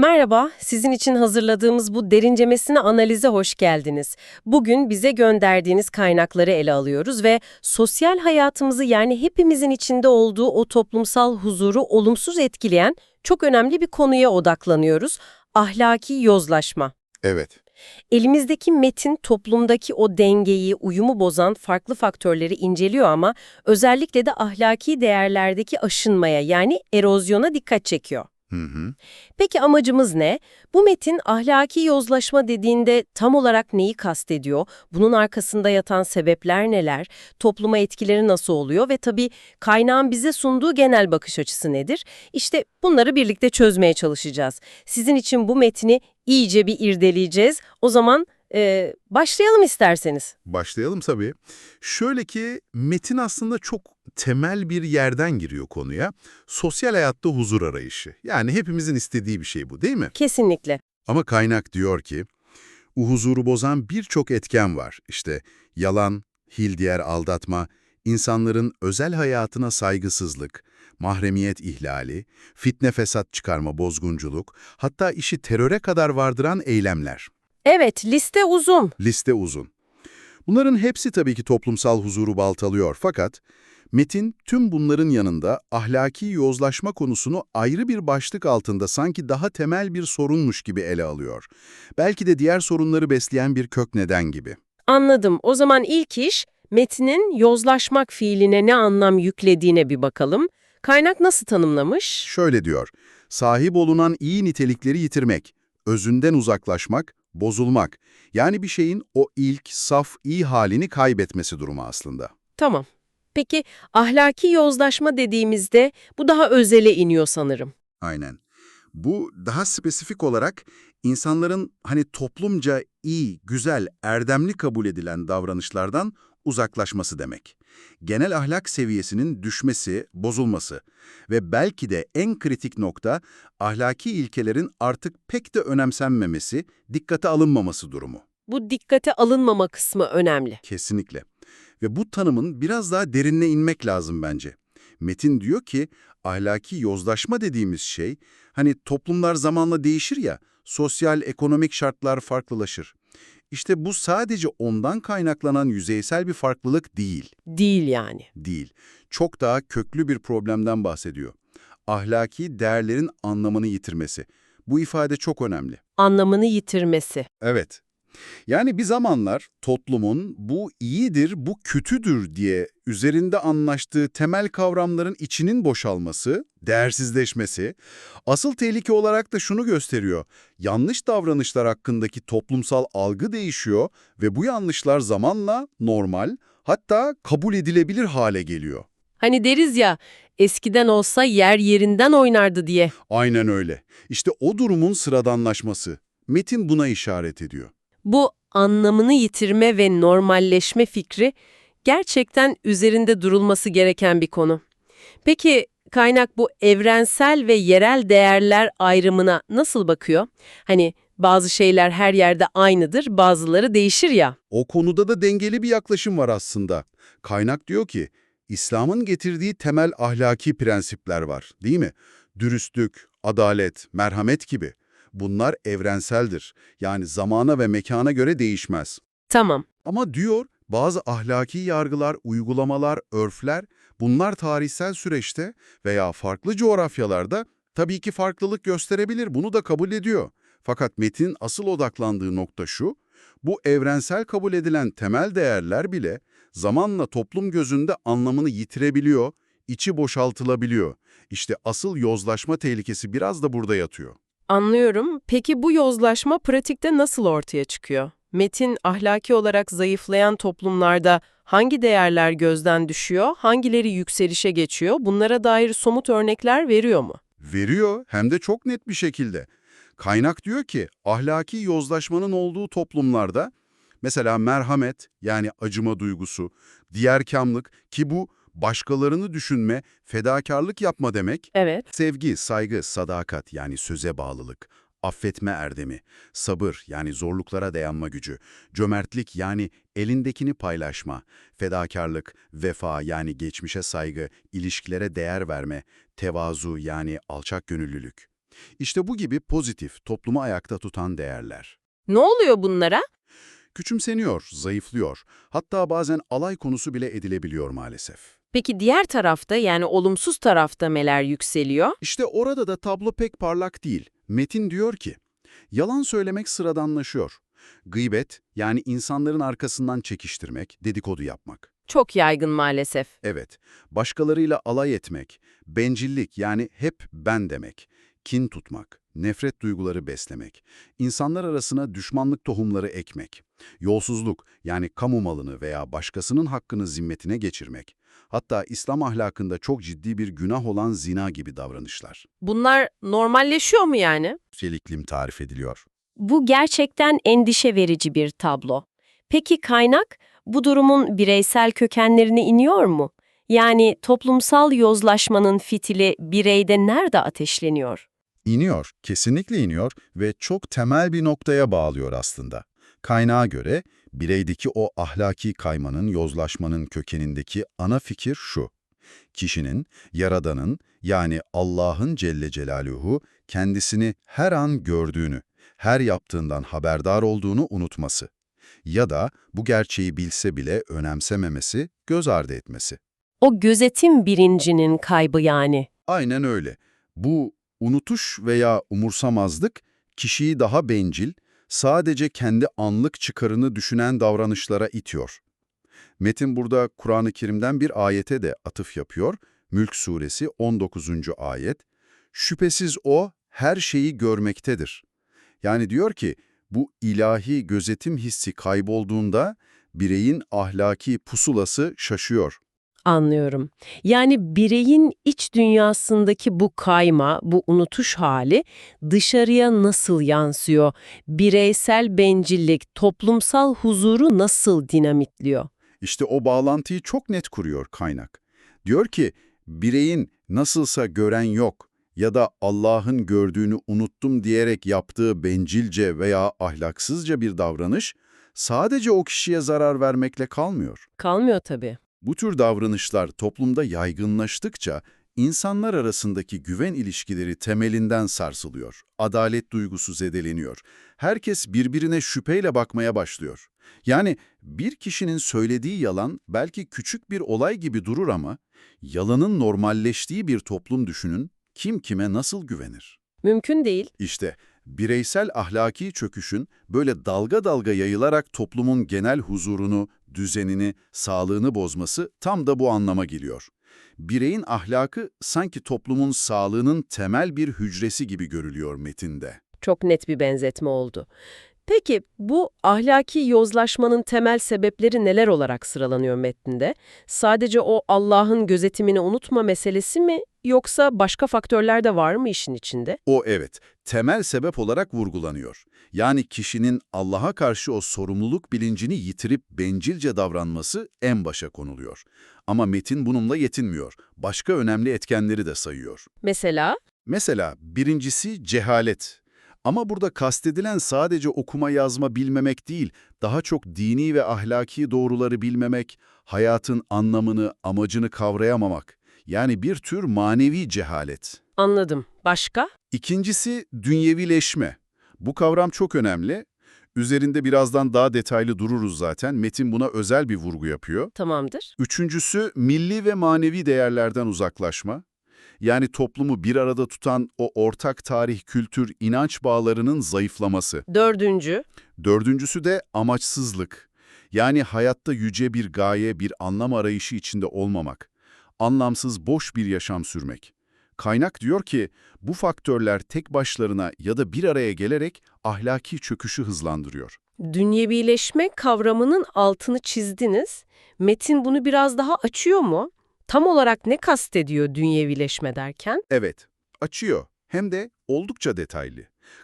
Merhaba, sizin için hazırladığımız bu derinlemesine analize hoş geldiniz. Bugün bize gönderdiğiniz kaynakları ele alıyoruz ve sosyal hayatımızı yani hepimizin içinde olduğu o toplumsal huzuru olumsuz etkileyen çok önemli bir konuya odaklanıyoruz. Ahlaki yozlaşma. Evet. Elimizdeki metin toplumdaki o dengeyi, uyumu bozan farklı faktörleri inceliyor ama özellikle de ahlaki değerlerdeki aşınmaya yani erozyona dikkat çekiyor. Hı hı. Peki amacımız ne? Bu metin ahlaki yozlaşma dediğinde tam olarak neyi kastediyor? Bunun arkasında yatan sebepler neler? Topluma etkileri nasıl oluyor? Ve tabii kaynağın bize sunduğu genel bakış açısı nedir? İşte bunları birlikte çözmeye çalışacağız. Sizin için bu metni iyice bir irdeleyeceğiz. O zaman e, başlayalım isterseniz. Başlayalım tabii. Şöyle ki metin aslında çok temel bir yerden giriyor konuya. Sosyal hayatta huzur arayışı. Yani hepimizin istediği bir şey bu değil mi? Kesinlikle. Ama kaynak diyor ki, o huzuru bozan birçok etken var. İşte yalan, hildiyer aldatma, insanların özel hayatına saygısızlık, mahremiyet ihlali, fitne fesat çıkarma bozgunculuk, hatta işi teröre kadar vardıran eylemler. Evet, liste uzun. Liste uzun. Bunların hepsi tabii ki toplumsal huzuru baltalıyor fakat metin tüm bunların yanında ahlaki yozlaşma konusunu ayrı bir başlık altında sanki daha temel bir sorunmuş gibi ele alıyor. Belki de diğer sorunları besleyen bir kök neden gibi. Anladım. O zaman ilk iş metnin yozlaşmak fiiline ne anlam yüklediğine bir bakalım. Kaynak nasıl tanımlamış? Şöyle diyor, sahip olunan iyi nitelikleri yitirmek, özünden uzaklaşmak, bozulmak. Yani bir şeyin o ilk, saf, iyi halini kaybetmesi durumu aslında. Tamam. Peki ahlaki yozlaşma dediğimizde bu daha özele iniyor sanırım. Aynen. Bu daha spesifik olarak insanların hani toplumca iyi, güzel, erdemli kabul edilen davranışlardan uzaklaşması demek. Genel ahlak seviyesinin düşmesi, bozulması ve belki de en kritik nokta ahlaki ilkelerin artık pek de önemsenmemesi, dikkate alınmaması durumu. Bu dikkate alınmama kısmı önemli. Kesinlikle. Ve bu tanımın biraz daha derinine inmek lazım bence. Metin diyor ki, ahlaki yozlaşma dediğimiz şey, hani toplumlar zamanla değişir ya, sosyal, ekonomik şartlar farklılaşır. İşte bu sadece ondan kaynaklanan yüzeysel bir farklılık değil, Değil yani. değil. Çok daha köklü bir problemden bahsediyor. Ahlaki değerlerin anlamını yitirmesi. Bu ifade çok önemli. Anlamını yitirmesi. Evet. Yani bir zamanlar toplumun bu iyidir, bu kötüdür diye üzerinde anlaştığı temel kavramların içinin boşalması, değersizleşmesi, asıl tehlike olarak da şunu gösteriyor. Yanlış davranışlar hakkındaki toplumsal algı değişiyor ve bu yanlışlar zamanla normal, hatta kabul edilebilir hale geliyor. Hani deriz ya eskiden olsa yer yerinden oynardı diye. Aynen öyle. İşte o durumun sıradanlaşması. Metin buna işaret ediyor. Bu anlamını yitirme ve normalleşme fikri gerçekten üzerinde durulması gereken bir konu. Peki kaynak bu evrensel ve yerel değerler ayrımına nasıl bakıyor? Hani bazı şeyler her yerde aynıdır, bazıları değişir ya. O konuda da dengeli bir yaklaşım var aslında. Kaynak diyor ki, İslam'ın getirdiği temel ahlaki prensipler var, değil mi? Dürüstlük, adalet, merhamet gibi. Bunlar evrenseldir. Yani zamana ve mekana göre değişmez. Tamam. Ama diyor, bazı ahlaki yargılar, uygulamalar, örfler, bunlar tarihsel süreçte veya farklı coğrafyalarda tabii ki farklılık gösterebilir, bunu da kabul ediyor. Fakat metin asıl odaklandığı nokta şu, bu evrensel kabul edilen temel değerler bile zamanla toplum gözünde anlamını yitirebiliyor, içi boşaltılabiliyor. İşte asıl yozlaşma tehlikesi biraz da burada yatıyor. Anlıyorum. Peki bu yozlaşma pratikte nasıl ortaya çıkıyor? Metin ahlaki olarak zayıflayan toplumlarda hangi değerler gözden düşüyor, hangileri yükselişe geçiyor? Bunlara dair somut örnekler veriyor mu? Veriyor hem de çok net bir şekilde. Kaynak diyor ki ahlaki yozlaşmanın olduğu toplumlarda mesela merhamet yani acıma duygusu, diğerkamlık ki bu başkalarını düşünme, fedakarlık yapma demek, Evet. sevgi, saygı, sadakat yani söze bağlılık, affetme erdemi, sabır yani zorluklara dayanma gücü, cömertlik yani elindekini paylaşma, fedakarlık, vefa yani geçmişe saygı, ilişkilere değer verme, tevazu yani alçak gönüllülük. İşte bu gibi pozitif, toplumu ayakta tutan değerler. Ne oluyor bunlara? Küçümseniyor, zayıflıyor, hatta bazen alay konusu bile edilebiliyor maalesef. Peki diğer tarafta yani olumsuz tarafta neler yükseliyor? İşte orada da tablo pek parlak değil. Metin diyor ki, yalan söylemek sıradanlaşıyor. Gıybet, yani insanların arkasından çekiştirmek, dedikodu yapmak. Çok yaygın maalesef. Evet, başkalarıyla alay etmek, bencillik yani hep ben demek, kin tutmak, nefret duyguları beslemek, insanlar arasına düşmanlık tohumları ekmek, yolsuzluk yani kamu malını veya başkasının hakkını zimmetine geçirmek, hatta İslam ahlakında çok ciddi bir günah olan zina gibi davranışlar. Bunlar normalleşiyor mu yani? Üsteliklim tarif ediliyor. Bu gerçekten endişe verici bir tablo. Peki kaynak bu durumun bireysel kökenlerine iniyor mu? Yani toplumsal yozlaşmanın fitili bireyde nerede ateşleniyor? İniyor, kesinlikle iniyor ve çok temel bir noktaya bağlıyor aslında. Kaynağa göre bireydeki o ahlaki kaymanın, yozlaşmanın kökenindeki ana fikir şu. Kişinin, Yaradan'ın yani Allah'ın Celle Celaluhu kendisini her an gördüğünü, her yaptığından haberdar olduğunu unutması. Ya da bu gerçeği bilse bile önemsememesi, göz ardı etmesi. O gözetim bilincinin kaybı yani. Aynen öyle. Bu unutuş veya umursamazlık kişiyi daha bencil, sadece kendi anlık çıkarını düşünen davranışlara itiyor. Metin burada Kur'an-ı Kerim'den bir ayete de atıf yapıyor. Mülk Suresi 19. ayet. Şüphesiz O her şeyi görmektedir. Yani diyor ki bu ilahi gözetim hissi kaybolduğunda bireyin ahlaki pusulası şaşıyor. Anlıyorum. Yani bireyin iç dünyasındaki bu kayma, bu unutuş hali dışarıya nasıl yansıyor? Bireysel bencillik, toplumsal huzuru nasıl dinamitliyor? İşte o bağlantıyı çok net kuruyor kaynak. Diyor ki, bireyin nasılsa gören yok ya da Allah'ın gördüğünü unuttum diyerek yaptığı bencilce veya ahlaksızca bir davranış, sadece o kişiye zarar vermekle kalmıyor. Kalmıyor tabii. Bu tür davranışlar toplumda yaygınlaştıkça insanlar arasındaki güven ilişkileri temelinden sarsılıyor. Adalet duygusu zedeleniyor. Herkes birbirine şüpheyle bakmaya başlıyor. Yani bir kişinin söylediği yalan belki küçük bir olay gibi durur ama yalanın normalleştiği bir toplum düşünün, kim kime nasıl güvenir? Mümkün değil. İşte bireysel ahlaki çöküşün böyle dalga dalga yayılarak toplumun genel huzurunu, düzenini, sağlığını bozması tam da bu anlama geliyor. Bireyin ahlakı sanki toplumun sağlığının temel bir hücresi gibi görülüyor metinde. Çok net bir benzetme oldu. Peki bu ahlaki yozlaşmanın temel sebepleri neler olarak sıralanıyor metninde? Sadece o Allah'ın gözetimini unutma meselesi mi yoksa başka faktörler de var mı işin içinde? O evet, temel sebep olarak vurgulanıyor. Yani kişinin Allah'a karşı o sorumluluk bilincini yitirip bencilce davranması en başa konuluyor. Ama metin bununla yetinmiyor. Başka önemli etkenleri de sayıyor. Mesela Mesela birincisi cehalet. Ama burada kastedilen sadece okuma yazma bilmemek değil, daha çok dini ve ahlaki doğruları bilmemek, hayatın anlamını, amacını kavrayamamak. Yani bir tür manevi cehalet. anladım. Başka? İkincisi dünyevileşme. Bu kavram çok önemli. Üzerinde birazdan daha detaylı dururuz zaten. Metin buna özel bir vurgu yapıyor. Tamamdır. Üçüncüsü milli ve manevi değerlerden uzaklaşma. Yani toplumu bir arada tutan o ortak tarih, kültür, inanç bağlarının zayıflaması. Dördüncü. Dördüncüsü de amaçsızlık. Yani hayatta yüce bir gaye, bir anlam arayışı içinde olmamak. Anlamsız, boş bir yaşam sürmek. Kaynak diyor ki, bu faktörler tek başlarına ya da bir araya gelerek ahlaki çöküşü hızlandırıyor. Dünyevileşme kavramının altını çizdiniz. Metin bunu biraz daha açıyor mu? Tam olarak ne kastediyor dünyevileşme derken? Evet, açıyor. Hem de oldukça detaylı.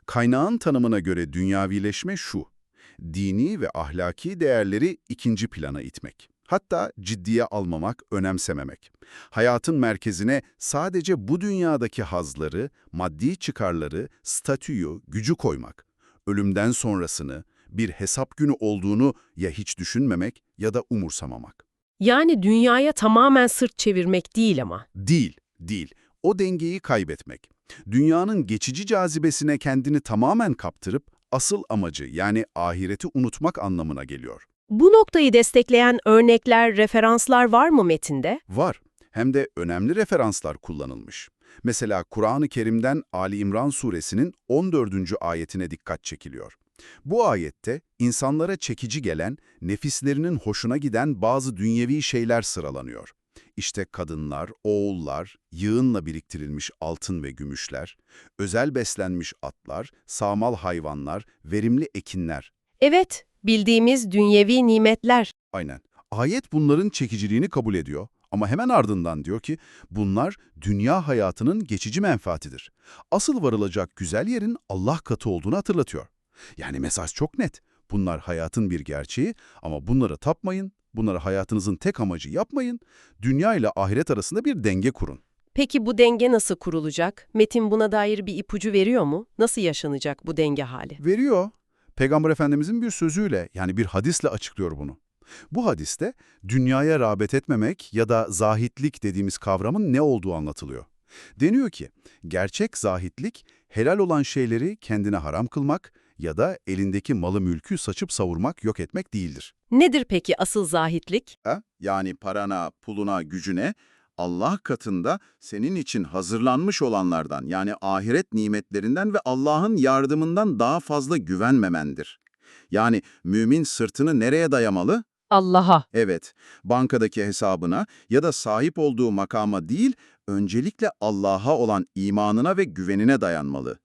Kaynağın tanımına göre dünyavileşme şu. Dini ve ahlaki değerleri ikinci plana itmek. Hatta ciddiye almamak, önemsememek. Hayatın merkezine sadece bu dünyadaki hazları, maddi çıkarları, statüyü, gücü koymak. Ölümden sonrasını, bir hesap günü olduğunu ya hiç düşünmemek ya da umursamamak. Yani dünyaya tamamen sırt çevirmek değil ama. Değil, değil. o dengeyi kaybetmek. Dünyanın geçici cazibesine kendini tamamen kaptırıp asıl amacı yani ahireti unutmak anlamına geliyor. Bu noktayı destekleyen örnekler, referanslar var mı metinde? Var. Hem de önemli referanslar kullanılmış. Mesela Kur'an-ı Kerim'den Ali İmran suresinin 14. ayetine dikkat çekiliyor. Bu ayette insanlara çekici gelen, nefislerinin hoşuna giden bazı dünyevi şeyler sıralanıyor. İşte kadınlar, oğullar, yığınla biriktirilmiş altın ve gümüşler, özel beslenmiş atlar, sağmal hayvanlar, verimli ekinler. Evet, bildiğimiz dünyevi nimetler. Aynen. Ayet bunların çekiciliğini kabul ediyor ama hemen ardından diyor ki bunlar dünya hayatının geçici menfaatidir. Asıl varılacak güzel yerin Allah katı olduğunu hatırlatıyor. Yani mesaj çok net. Bunlar hayatın bir gerçeği ama bunları tapmayın, bunları hayatınızın tek amacı yapmayın. Dünya ile ahiret arasında bir denge kurun. Peki bu denge nasıl kurulacak? Metin buna dair bir ipucu veriyor mu? Nasıl yaşanacak bu denge hali? Veriyor. Peygamber Efendimizin bir sözüyle yani bir hadisle açıklıyor bunu. Bu hadiste dünyaya rağbet etmemek ya da zahitlik dediğimiz kavramın ne olduğu anlatılıyor. Deniyor ki, gerçek zahitlik helal olan şeyleri kendine haram kılmak ya da elindeki malı mülkü saçıp savurmak, yok etmek değildir. Nedir peki asıl zahitlik? Ha? Yani parana, puluna, gücüne Allah katında senin için hazırlanmış olanlardan yani ahiret nimetlerinden ve Allah'ın yardımından daha fazla güvenmemendir. Yani mümin sırtını nereye dayamalı? Allah'a. Evet, bankadaki hesabına ya da sahip olduğu makama değil, öncelikle Allah'a olan imanına ve güvenine dayanmalı.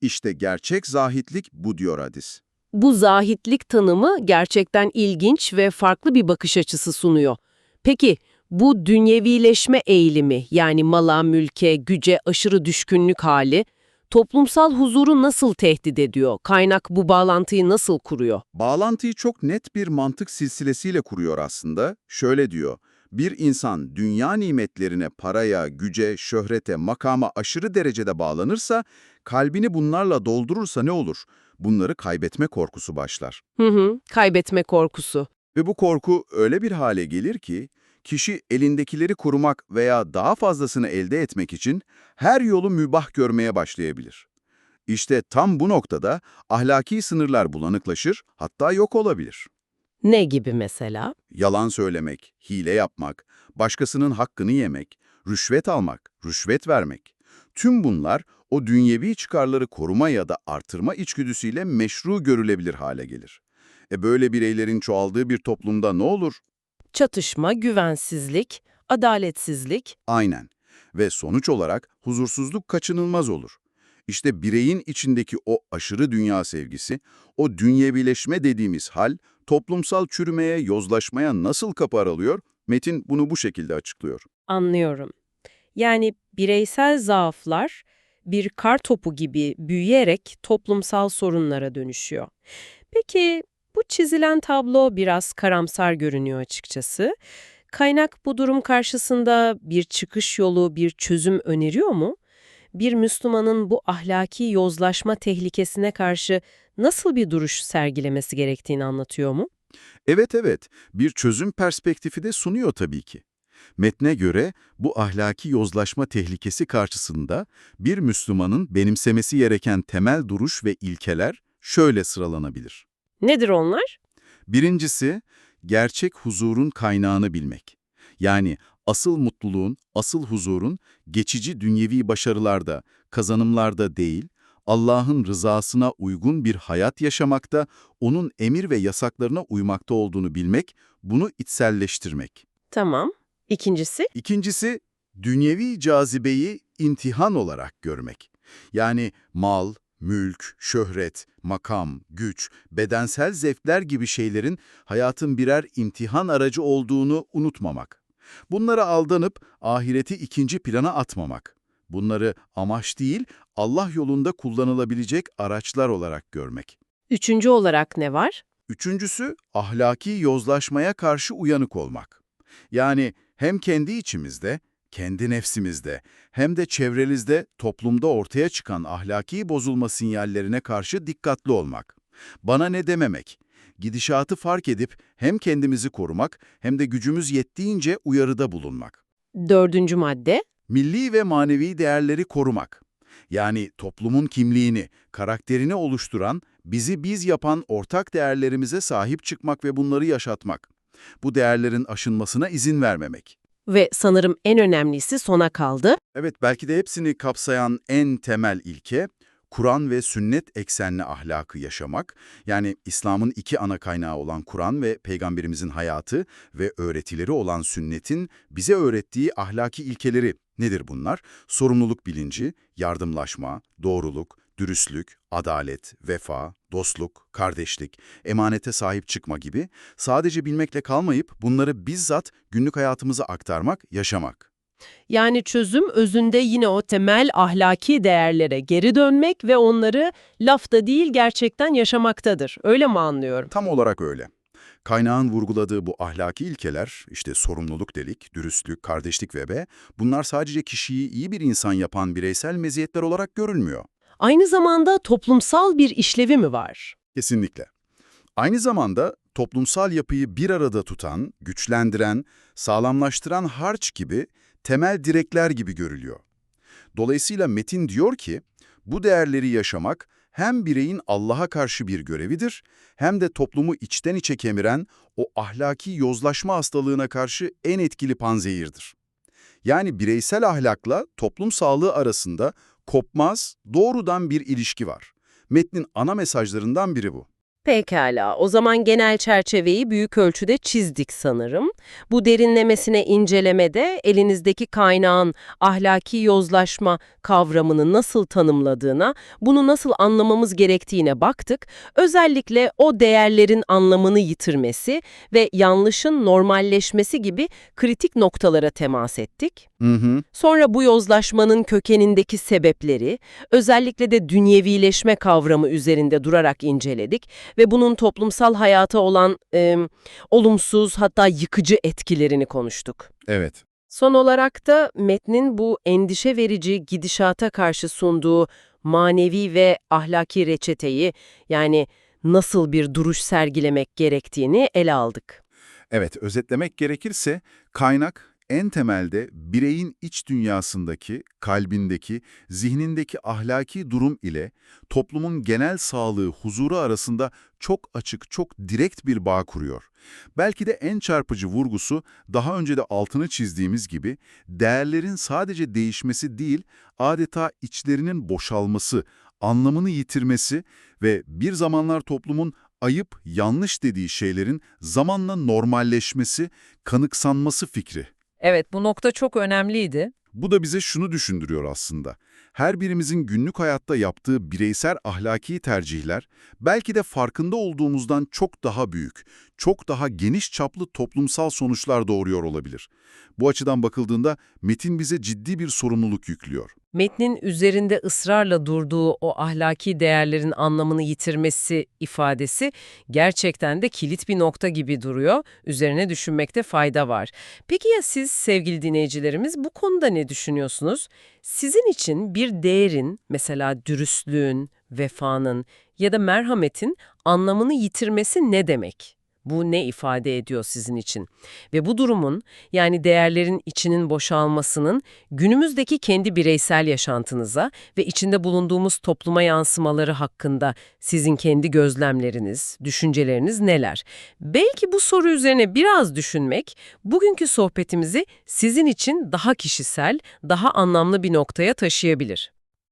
İşte gerçek zahitlik bu diyor hadis. Bu zahitlik tanımı gerçekten ilginç ve farklı bir bakış açısı sunuyor. Peki bu dünyevileşme eğilimi yani mala, mülke, güce aşırı düşkünlük hali toplumsal huzuru nasıl tehdit ediyor? Kaynak bu bağlantıyı nasıl kuruyor? Bağlantıyı çok net bir mantık silsilesiyle kuruyor aslında. Şöyle diyor, bir insan dünya nimetlerine, paraya, güce, şöhrete, makama aşırı derecede bağlanırsa, kalbini bunlarla doldurursa ne olur? Bunları kaybetme korkusu başlar. Hı hı, kaybetme korkusu. Ve bu korku öyle bir hale gelir ki, kişi elindekileri korumak veya daha fazlasını elde etmek için her yolu mübah görmeye başlayabilir. İşte tam bu noktada ahlaki sınırlar bulanıklaşır, hatta yok olabilir. Ne gibi mesela? Yalan söylemek, hile yapmak, başkasının hakkını yemek, rüşvet almak, rüşvet vermek. Tüm bunlar o dünyevi çıkarları koruma ya da artırma içgüdüsüyle meşru görülebilir hale gelir. E böyle bireylerin çoğaldığı bir toplumda ne olur? Çatışma, güvensizlik, adaletsizlik. Aynen. Ve sonuç olarak huzursuzluk kaçınılmaz olur. İşte bireyin içindeki o aşırı dünya sevgisi, o dünyevileşme dediğimiz hal, toplumsal çürümeye, yozlaşmaya nasıl kapı aralıyor? Metin bunu bu şekilde açıklıyor. Anlıyorum. Yani bireysel zaaflar bir kar topu gibi büyüyerek toplumsal sorunlara dönüşüyor. Peki bu çizilen tablo biraz karamsar görünüyor açıkçası. Kaynak bu durum karşısında bir çıkış yolu, bir çözüm öneriyor mu? Bir Müslümanın bu ahlaki yozlaşma tehlikesine karşı nasıl bir duruş sergilemesi gerektiğini anlatıyor mu? Evet evet, bir çözüm perspektifi de sunuyor tabii ki. Metne göre bu ahlaki yozlaşma tehlikesi karşısında bir Müslümanın benimsemesi gereken temel duruş ve ilkeler şöyle sıralanabilir. Nedir onlar? Birincisi, gerçek huzurun kaynağını bilmek. Yani asıl mutluluğun, asıl huzurun geçici dünyevi başarılarda, kazanımlarda değil, Allah'ın rızasına uygun bir hayat yaşamakta, onun emir ve yasaklarına uymakta olduğunu bilmek, bunu içselleştirmek. Tamam. İkincisi? İkincisi, dünyevi cazibeyi imtihan olarak görmek. Yani mal, mülk, şöhret, makam, güç, bedensel zevkler gibi şeylerin hayatın birer imtihan aracı olduğunu unutmamak. Bunlara aldanıp ahireti ikinci plana atmamak. Bunları amaç değil, Allah yolunda kullanılabilecek araçlar olarak görmek. Üçüncü olarak ne var? Üçüncüsü, ahlaki yozlaşmaya karşı uyanık olmak. Yani hem kendi içimizde, kendi nefsimizde, hem de çevremizde toplumda ortaya çıkan ahlaki bozulma sinyallerine karşı dikkatli olmak. Bana ne dememek? Gidişatı fark edip hem kendimizi korumak hem de gücümüz yettiğince uyarıda bulunmak. Dördüncü madde? Milli ve manevi değerleri korumak. Yani toplumun kimliğini, karakterini oluşturan, bizi biz yapan ortak değerlerimize sahip çıkmak ve bunları yaşatmak. Bu değerlerin aşınmasına izin vermemek. Ve sanırım en önemlisi sona kaldı. Evet, belki de hepsini kapsayan en temel ilke, Kur'an ve sünnet eksenli ahlakı yaşamak, yani İslam'ın iki ana kaynağı olan Kur'an ve Peygamberimizin hayatı ve öğretileri olan sünnetin bize öğrettiği ahlaki ilkeleri nedir bunlar? Sorumluluk bilinci, yardımlaşma, doğruluk, dürüstlük, adalet, vefa, dostluk, kardeşlik, emanete sahip çıkma gibi sadece bilmekle kalmayıp bunları bizzat günlük hayatımıza aktarmak, yaşamak. Yani çözüm özünde yine o temel ahlaki değerlere geri dönmek ve onları lafta değil gerçekten yaşamaktadır. Öyle mi anlıyorum? Tam olarak öyle. Kaynağın vurguladığı bu ahlaki ilkeler, işte sorumluluk delik, dürüstlük, kardeşlik ve be, bunlar sadece kişiyi iyi bir insan yapan bireysel meziyetler olarak görülmüyor. Aynı zamanda toplumsal bir işlevi mi var? Kesinlikle. Aynı zamanda toplumsal yapıyı bir arada tutan, güçlendiren, sağlamlaştıran harç gibi temel direkler gibi görülüyor. Dolayısıyla Metin diyor ki, bu değerleri yaşamak hem bireyin Allah'a karşı bir görevidir, hem de toplumu içten içe kemiren o ahlaki yozlaşma hastalığına karşı en etkili panzehirdir. Yani bireysel ahlakla toplum sağlığı arasında kopmaz, doğrudan bir ilişki var. Metnin ana mesajlarından biri bu. Pekala, o zaman genel çerçeveyi büyük ölçüde çizdik sanırım. Bu derinlemesine incelemede elinizdeki kaynağın ahlaki yozlaşma kavramını nasıl tanımladığına, bunu nasıl anlamamız gerektiğine baktık. Özellikle o değerlerin anlamını yitirmesi ve yanlışın normalleşmesi gibi kritik noktalara temas ettik. Hı hı. Sonra bu yozlaşmanın kökenindeki sebepleri, özellikle de dünyevileşme kavramı üzerinde durarak inceledik ve bunun toplumsal hayata olan e, olumsuz hatta yıkıcı etkilerini konuştuk. Evet. Son olarak da metnin bu endişe verici gidişata karşı sunduğu manevi ve ahlaki reçeteyi yani nasıl bir duruş sergilemek gerektiğini ele aldık. Evet, özetlemek gerekirse kaynak en temelde bireyin iç dünyasındaki, kalbindeki, zihnindeki ahlaki durum ile toplumun genel sağlığı, huzuru arasında çok açık, çok direkt bir bağ kuruyor. Belki de en çarpıcı vurgusu daha önce de altını çizdiğimiz gibi değerlerin sadece değişmesi değil, adeta içlerinin boşalması, anlamını yitirmesi ve bir zamanlar toplumun ayıp, yanlış dediği şeylerin zamanla normalleşmesi, kanıksanması fikri. Evet, bu nokta çok önemliydi. Bu da bize şunu düşündürüyor aslında. Her birimizin günlük hayatta yaptığı bireysel ahlaki tercihler belki de farkında olduğumuzdan çok daha büyük, çok daha geniş çaplı toplumsal sonuçlar doğuruyor olabilir. Bu açıdan bakıldığında metin bize ciddi bir sorumluluk yüklüyor. Metnin üzerinde ısrarla durduğu o ahlaki değerlerin anlamını yitirmesi ifadesi gerçekten de kilit bir nokta gibi duruyor. Üzerine düşünmekte fayda var. Peki ya siz sevgili dinleyicilerimiz bu konuda ne düşünüyorsunuz? Sizin için bir değerin, mesela dürüstlüğün, vefanın ya da merhametin anlamını yitirmesi ne demek? Bu ne ifade ediyor sizin için? Ve bu durumun, yani değerlerin içinin boşalmasının günümüzdeki kendi bireysel yaşantınıza ve içinde bulunduğumuz topluma yansımaları hakkında sizin kendi gözlemleriniz, düşünceleriniz neler? Belki bu soru üzerine biraz düşünmek, bugünkü sohbetimizi sizin için daha kişisel, daha anlamlı bir noktaya taşıyabilir.